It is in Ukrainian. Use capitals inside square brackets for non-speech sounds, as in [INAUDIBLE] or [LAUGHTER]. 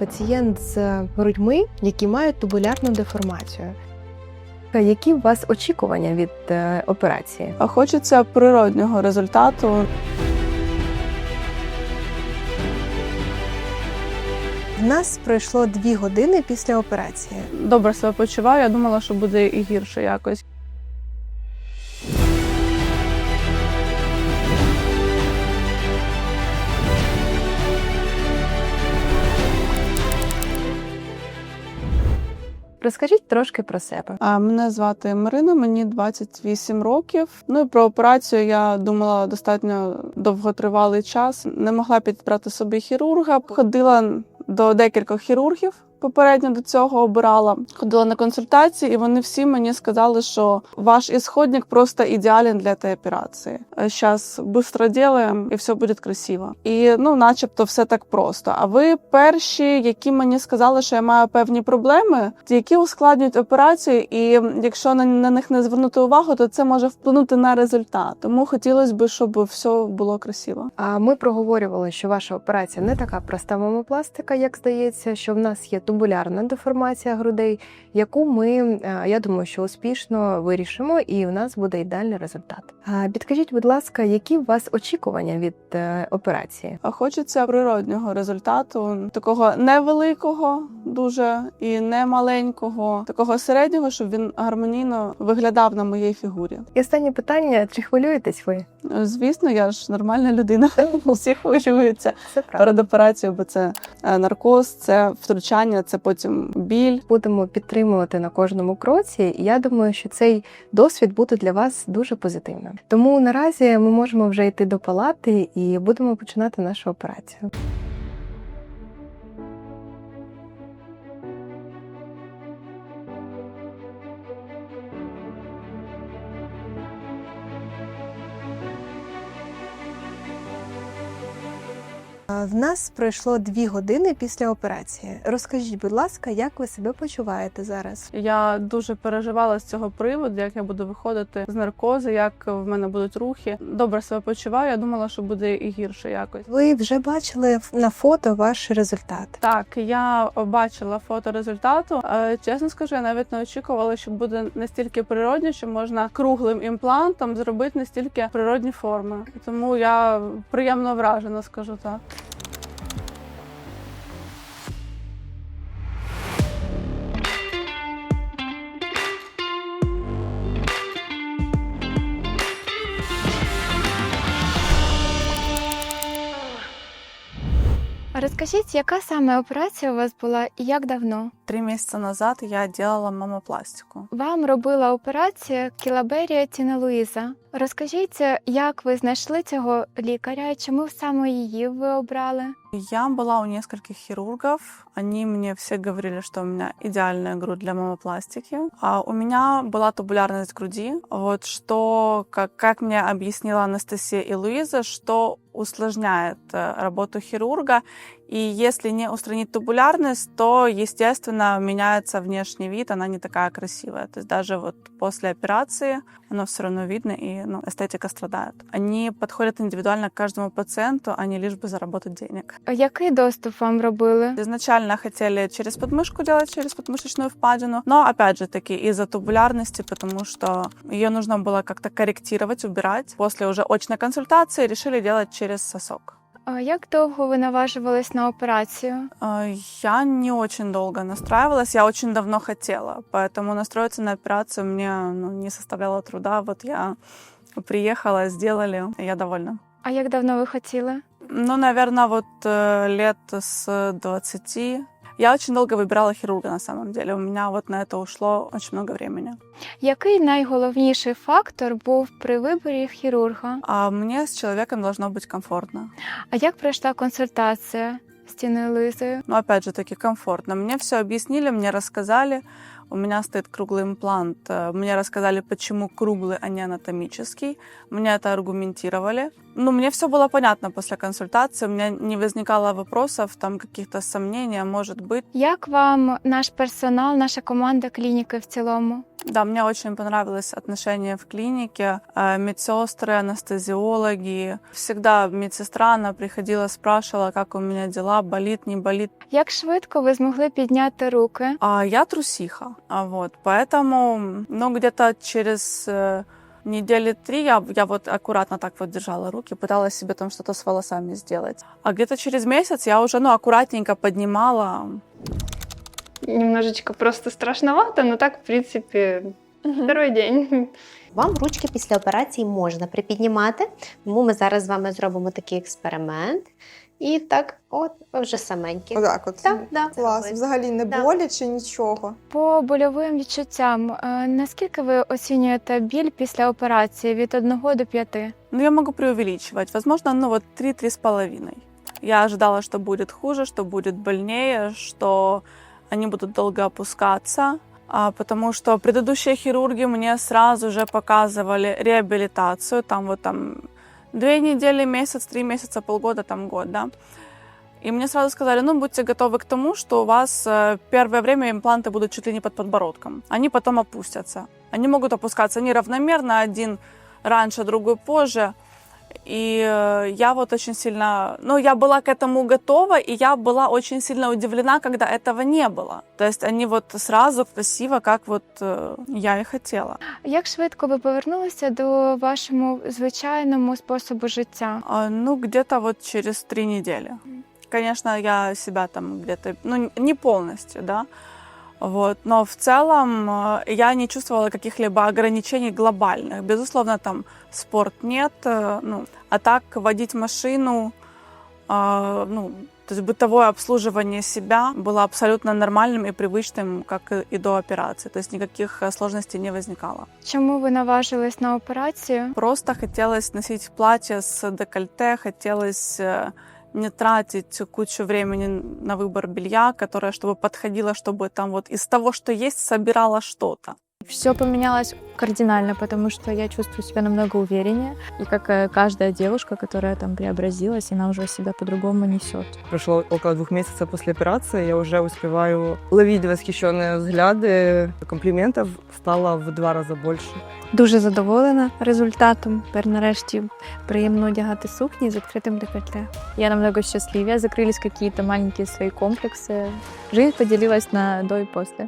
пацієнт з грудьми, які мають тубулярну деформацію. Які у вас очікування від е, операції? А хочеться природнього результату. В нас пройшло дві години після операції. Добре себе почуваю. Я думала, що буде і гірше якось. Розкажіть трошки про себе. А мене звати Марина, мені 28 років. Ну і про операцію я думала достатньо довготривалий час. Не могла підбрати собі хірурга. Ходила до декількох хірургів. Попередньо до цього обирала, ходила на консультації, і вони всі мені сказали, що ваш ісходник просто ідеален для цієї операції. Зараз швидко робимо і все буде красиво. І ну, начебто, все так просто. А ви перші, які мені сказали, що я маю певні проблеми, які ускладнюють операцію, і якщо на, на них не звернути увагу, то це може вплинути на результат. Тому хотілося б, щоб все було красиво. А ми проговорювали, що ваша операція не така проста мамопластика, як здається, що в нас є тубулярна деформація грудей, яку ми, е, я думаю, що успішно вирішимо, і у нас буде ідеальний результат. Підкажіть, будь ласка, які у вас очікування від е, операції? А хочеться природнього результату, такого невеликого, дуже і не маленького, такого середнього, щоб він гармонійно виглядав на моїй фігурі. І останнє питання: чи хвилюєтесь ви? Звісно, я ж нормальна людина. [LAUGHS] Всі хвилюються перед операцією, бо це е, наркоз, це втручання, це потім біль. Будемо підтримувати на кожному кроці. І я думаю, що цей досвід буде для вас дуже позитивним. Тому наразі ми можемо вже йти до палати і будемо починати нашу операцію. В нас пройшло дві години після операції. Розкажіть, будь ласка, як ви себе почуваєте зараз? Я дуже переживала з цього приводу, як я буду виходити з наркозу, як в мене будуть рухи. Добре себе почуваю. Я думала, що буде і гірше якось. Ви вже бачили на фото ваш результат. Так, я бачила фото результату. Е, Чесно скажу, я навіть не очікувала, що буде настільки природньо, що можна круглим імплантом зробити настільки природні форми. Тому я приємно вражена, скажу так. Розкажіть, яка саме операція у вас була і як давно? Три місяці назад я делала мамопластику. Вам робила операцію Кілаберія Тіна Луїза. Розкажіть, як ви знайшли цього лікаря і чому саме її ви обрали? Я была у нескольких хирургов. Они мне все говорили, что у меня идеальная грудь для мамопластики. А у меня была тубулярность груди. Вот что, как, как мне объяснила Анастасия и Луиза, что усложняет э, работу хирурга. И если не устранить тубулярность, то, естественно, меняется внешний вид, она не такая красивая. То есть даже вот после операции оно все равно видно, и ну, эстетика страдает. Они подходят индивидуально к каждому пациенту, а не лишь бы заработать денег. Який доступ вам робили? Изначально хотели через подмышку делать, через подмышечную впадину, но опять же таки из-за тубулярности, потому что ее нужно было как-то корректировать, убирать. После уже очной консультации решили делать через сосок. А Як довго ви наважувались на операцію? Э, Я не очень долго настраивалась, я очень давно хотела, поэтому настроиться на операцию мне ну, не составляло труда. Вот я приехала, сделали, и я довольна. А як давно ви хотіли? Ну, наверное, вот э, лет с 20. Я очень долго выбирала хирурга на самом деле. У меня вот на это ушло очень много времени. Який найголовніший фактор був при виборі хірурга? А мне с человеком должно быть комфортно. А як пройшла консультація з Тіною Луїзою? Но опять же таки комфортно. Мне все объяснили, мне рассказали. У меня стоит круглый имплант. Э, Мне рассказали, почему круглый, а не анатомический. Мне это аргументировали. Ну, мне все было понятно после консультации, у меня не возникало вопросов, там каких-то сомнений, а может быть. Як вам наш персонал, наша команда клініки в цілому? Да, мне очень понравилось отношение в клинике. Э, Медсестры, анестезиологи. Всегда медсестра, она приходила, спрашивала, как у меня дела, болит, не болит. Як швидко ви змогли підняти руки? А я трусиха, а вот, поэтому, ну, где-то через э, недели три я, я вот аккуратно так вот держала руки, пыталась себе там что-то с волосами сделать. А где-то через месяц я уже, ну, аккуратненько поднимала. Немножечко просто страшновато, но так, в принципе, второй день. Вам ручки після операції можна припіднімати, тому ми зараз з вами зробимо такий експеримент. І так, от, вже саменькі. Отак от. Так, да, Клас, взагалі не Да. боляче нічого. По больовим відчуттям, е, наскільки ви оцінюєте біль після операції від 1 до 5? Ну, я могу преувеличивать. Возможно, ну, вот три-три с половиной. Я ожидала, что будет хуже, что будет больнее, что они будут долго опускаться, а, потому что предыдущие хирурги мне сразу же показывали реабилитацию, там вот там две недели, месяц, три месяца, полгода, там год, да. И мне сразу сказали, ну, будьте готовы к тому, что у вас э, первое время импланты будут чуть ли не под подбородком. Они потом опустятся. Они могут опускаться неравномерно, один раньше, другой позже. И э, я вот очень сильно, ну, я была к этому готова, и я была очень сильно удивлена, когда этого не было. То есть они вот сразу красиво, как вот э, я и хотела. Як швидко ви повернулися до вашому звичайному способу життя? А, Ну, где-то вот через три недели. Конечно, я себя там где-то, ну, не полностью, да, вот, но в целом э, я не чувствовала каких-либо ограничений глобальных. Безусловно, там спорт нет, э, ну, а так водить машину, а, ну, то есть бытовое обслуживание себя было абсолютно нормальным и привычным, как и- до операции. То есть никаких э, сложностей не возникало. Чому ви наважились на операцію? Просто хотелось носить платье с декольте, хотелось э, не тратить кучу времени на выбор белья, которое чтобы подходило, чтобы там вот из того, что есть, собирала что-то. Все поменялось кардинально, потому что я чувствую себя намного увереннее. И как э, каждая девушка, которая там преобразилась, она уже себя по-другому несет. Прошло около двух месяцев после операции, я уже успеваю ловить восхищенные взгляды. Комплиментов стало в два раза больше. Дуже задоволена результатом. Тепер нарешті приємно одягати сукні з відкритим декольте. Я намного счастливее, закрылись какие-то маленькие свои комплексы. Жизнь поделилась на до и после.